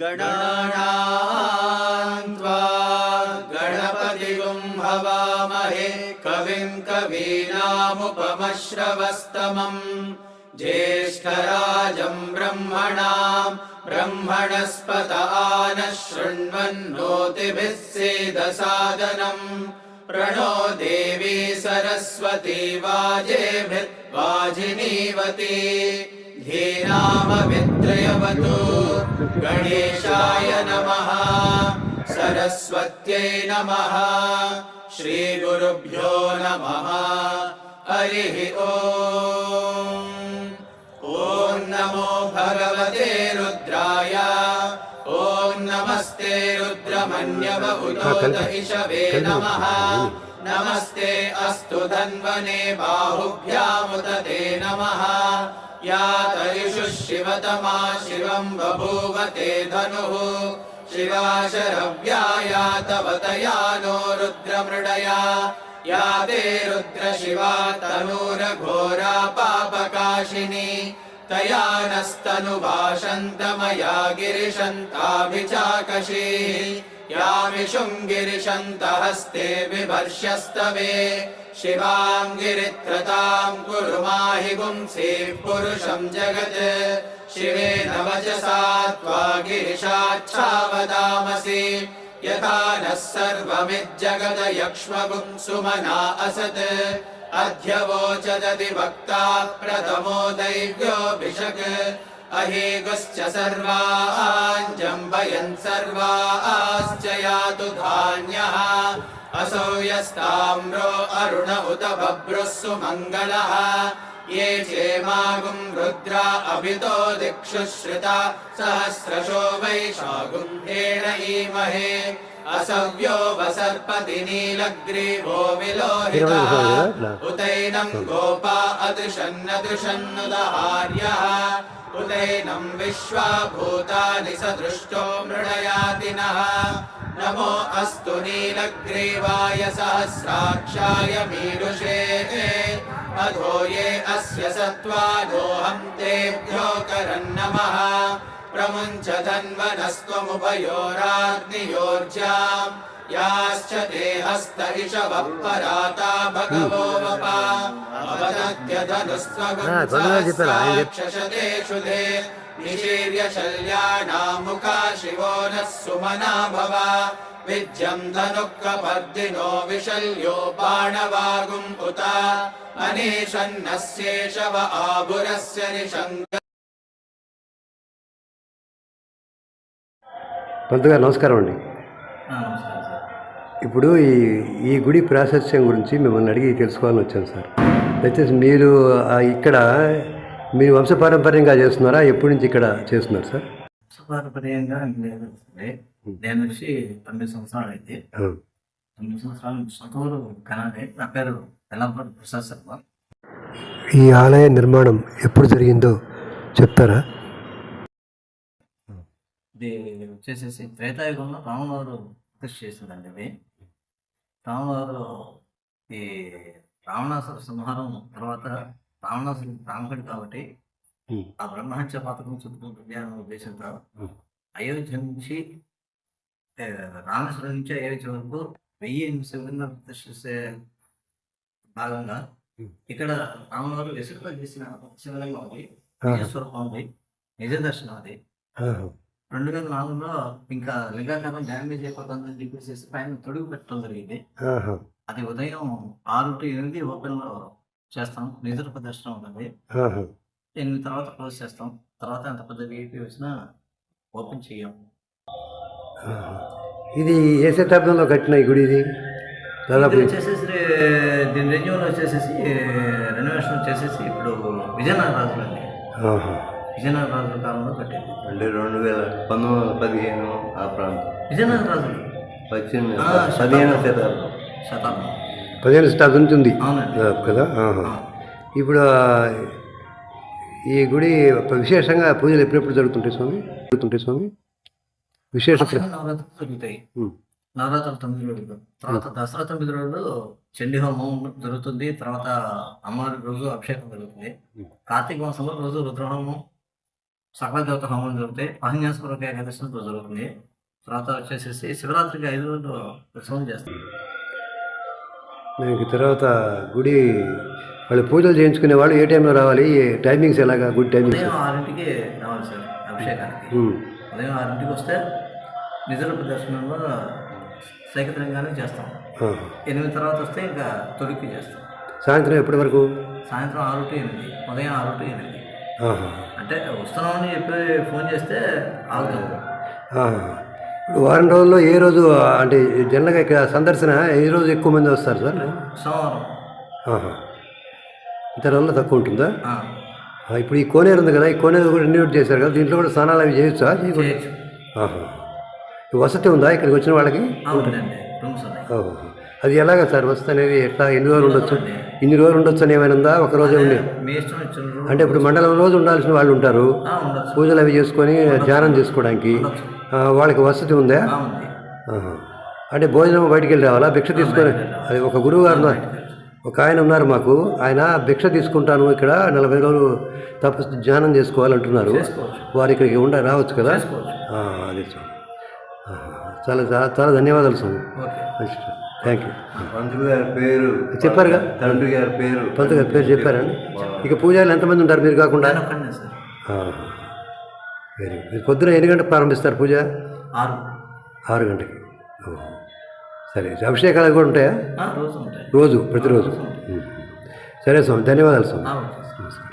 गणानान् त्वा गणपतिगुं हवामहे कविं कवीनामुपमश्रवस्तमम् ज्येष्ठराजं ब्रह्मणां ब्रह्मणस्पत आनः शृण्वन्नोतिभिः सेदसादनम् प्रणो देवी सरस्वती वाजेभिर्वाजिनीवती धीनामवित्रयवतु गणेशाय नमः सरस्वत्यै नमः श्रीगुरुभ्यो नमः। हरिः ॐ नमो भगवते रुद्राय ॐ नमस्ते रुद्रमन्यव उदोत इषवे नमः। नमस्ते अस्तु धन्वने बाहुभ्यामुत ते नमः। या तरिषु शिवतमा शिवम् बभूव ते धनुः शिवा शरव्या नो रुद्रमृडया या ते रुद्रशिवा तनूरघोरा पापकाशिनी तया नस्तनुभाषन्तमया गिरिशन्ताभिचाकशी यामिषुम् गिरिशन्तहस्ते बिभर्ष्यस्तवे शिवाम् गिरित्रताम् कुरु माहि पुंसीः पुरुषम् जगत्। शिवेन वचसा त्वा गिरिशाच्छावदामसि यथा नः सर्वमिज्जगद यक्ष्मगुम् सुमना असत्। अध्यवोचदति वक्ता प्रथमो दैव्योऽभिषक् अहेगुश्च सर्वाञ्जम्बयन् सर्वाश्च यातु धान्यः असौ यस्ताम्रो अरुण उत बभ्रुः सुमङ्गलः ये चेमागुम् रुद्रा अभितो दिक्षु श्रिता सहस्रशो वैशागुम्भेण ईमहे असव्यो वसर्पति नीलग्रीवो विलोहितः उतैनम् गोपा अदृशन्नदृशन्नुदहार्यः उतैनम् विश्वा भूतानि सदृष्टो मृडयातिनः नमो अस्तु नीलग्रीवाय सहस्राक्षाय मीरुषे अधो ये अस्य सत्त्वादोऽहं तेभ्यो करन्नमः प्रमुञ्च धन्वनस्त्वमुभयोराग्नियोर्जाम् याश्च ते हस्त इषवः पराता भगवो वपा अवदत्यधनुस्त्वगुंसाक्षशते निशीर्य शल्यानामुखा शिवो नः सुमना भव विद्यम् धनुःकपर्दिनो विशल्यो बाणवागुम् उत अनेशन्नस्येषव आभुरस्य निशङ्क పంతు గారు నమస్కారం అండి. ఇప్పుడు ఈ ఈ గుడి ప్రాశస్త్యం గురించి మిమ్మల్ని అడిగి తెలుసుకోవాలని వచ్చాను సార్. దయచేసి మీరు ఇక్కడ మీరు వంశపారంపర్యంగా చేస్తున్నారా? ఎప్పటి నుంచి ఇక్కడ చేస్తున్నారు సార్? పారంపర్యంగా లేదు నేను వచ్చి తొమ్మిది సంవత్సరాలు అయితే. తొమ్మిది సంవత్సరాలు సొంతూరు కనాడే నా పేరు వెల్లంపూడి ప్రసాద్ శర్మ. ఈ ఆలయ నిర్మాణం ఎప్పుడు జరిగిందో చెప్తారా? ఇది వచ్చేసేసి త్రేతాయుగంలో రామవారు ప్రతిష్ఠ చేసిందండి ఇది రామవారు ఈ రావణాసుర సంహారం తర్వాత రావణాసురు బ్రాహ్మణుడు కాబట్టి. ఆ బ్రహ్మహత్య పథకం చుట్టుకుంటుంది అనే ఉద్దేశంతో. అయోధ్య నుంచి రామేశ్వరం నుంచి అయోధ్య వరకు వెయ్యి శివలింగ ప్రతిష్ఠిస్తే భాగంగా. ఇక్కడ రామవారు విసురుతో చేసిన శివలింగం ఉంది ఆహా. నిజస్వరూపం ఉంది నిజ దర్శనం అది. రెండు వేల నాలుగులో ఇంకా లింగాకరణం డ్యామేజ్ అయిపోతుందని చెప్పేసి పైన తొడుగు పెట్టడం జరిగింది. అది ఉదయం ఆరు టు ఎనిమిది ఓపెన్లో చేస్తాం నిజ ప్రదర్శనం ఉంటుంది. ఎనిమిది తర్వాత క్లోజ్ చేస్తాం తర్వాత ఎంత పెద్ద వీపీ వచ్చినా ఓపెన్ ఆహా. ఇది ఏ శతాబ్దంలో కట్టిన ఈ గుడి ఇది దాదాపు వచ్చేసేసి దీని రెన్యూవల్ వచ్చేసేసి రెనోవేషన్ వచ్చేసేసి ఇప్పుడు విజయనగర రాజులు అండి ఆహా. విజయనగర రాజుల కాలంలో కట్టింది. అంటే రెండు వేల పంతొమ్మిది వందల పదిహేను ఆ ప్రాంతం. విజయనగర రాజులు? పద్దెనిమిది పదిహేను శతాబ్దం. శతాబ్దం. పదిహేను శతాబ్దం నుంచి ఉంది. కదా. ఇప్పుడు ఈ గుడి విశేషంగా పూజలు ఎప్పుడెప్పుడు జరుగుతుంటాయి స్వామి? జరుగుతుంటాయి స్వామి? విశేష నవరాత్రులు జరుగుతాయి. నవరాత్రులు తొమ్మిది రోజులు తర్వాత దసరా తొమ్మిది రోజులు చండీ హోమం జరుగుతుంది. తర్వాత అమ్మవారి రోజు అభిషేకం జరుగుతుంది. కార్తీక మాసంలో రోజు రుద్రహోమం సకల దేవత హోమం జరుగుతాయి అహన్యాస్పూర్వక ఏకాదశి రోజు జరుగుతుంది. తర్వాత వచ్చేసేసి శివరాత్రికి ఐదు రోజులు ఉత్సవం చేస్తాం మీకు తర్వాత గుడి వాళ్ళు పూజలు చేయించుకునే వాళ్ళు ఏ టైంలో రావాలి టైమింగ్స్ ఎలాగా గుడ్ టైమింగ్స్? ఉదయం ఆరింటికి రావాలి సార్ అభిషేకానికి. ఉదయం ఆరింటికి వస్తే నిజల ప్రదర్శనంలో సైకత్రంగానే చేస్తాం. ఎనిమిది తర్వాత వస్తే ఇంకా తొలికి చేస్తాం. సాయంత్రం ఎప్పటి వరకు? సాయంత్రం ఆరు టు ఎనిమిది. ఉదయం ఆరు టు ఎనిమిది. అంటే వస్తున్నామని చెప్పి ఫోన్ చేస్తే ఆగుతాం. ఇప్పుడు వారం రోజుల్లో ఏ రోజు అంటే జనరల్గా ఇక్కడ సందర్శన ఏ రోజు ఎక్కువ మంది వస్తారు సార్? సోమవారం. ఆహా. ఇతర వల్ల తక్కువ ఉంటుందా? ఇప్పుడు ఈ కోనేరు ఉంది కదా ఈ కోనేరు కూడా రెన్యూట్ చేశారు కదా దీంట్లో కూడా స్నానాలు అవి చేయొచ్చా? చేయకూడదు వసతి ఉందా ఇక్కడికి వచ్చిన వాళ్ళకి? ఓహో. అది ఎలాగా సార్? వసతి అనేది ఎట్లా? ఎన్ని రోజులు ఉండొచ్చు? ఇన్ని రోజులు ఉండొచ్చు అని ఏమైనా ఉందా? ఒక రోజే ఉండి. అంటే ఇప్పుడు మండలం రోజు ఉండాల్సిన వాళ్ళు ఉంటారు. పూజలు అవి చేసుకొని ధ్యానం చేసుకోవడానికి. వాళ్ళకి వసతి ఉందా. అంటే భోజనం బయటికి వెళ్ళి రావాలా? భిక్ష తీసుకొని? అది ఒక గురువు గారు. ఒక ఆయన ఉన్నారు మాకు. ఆయన భిక్ష తీసుకుంటాను ఇక్కడ నలభై రోజులు తపస్సు ధ్యానం చేసుకోవాలంటున్నారు. వారు ఇక్కడికి ఉండ రావచ్చు కదా? అదే. చాలా చాలా చాలా ధన్యవాదాలు స్వామి ఓకే. థ్యాంక్ యూ పంతులు గారి పేరు చెప్పారుగా? తండ్రి గారి పేరు. పంతు గారి పేరు చెప్పారండి ఇక పూజారులు ఎంతమంది ఉంటారు మీరు కాకుండా. వెరీ మీరు పొద్దున ఎన్ని గంటలకు ప్రారంభిస్తారు పూజ? ఆరు. ఆరు గంటకి. సరే అభిషేకాలు కూడా ఉంటాయా? ఆ, రోజు ఉంటాయి. రోజు ప్రతిరోజు. సరే స్వామి ధన్యవాదాలు స్వామి. నమస్కారం.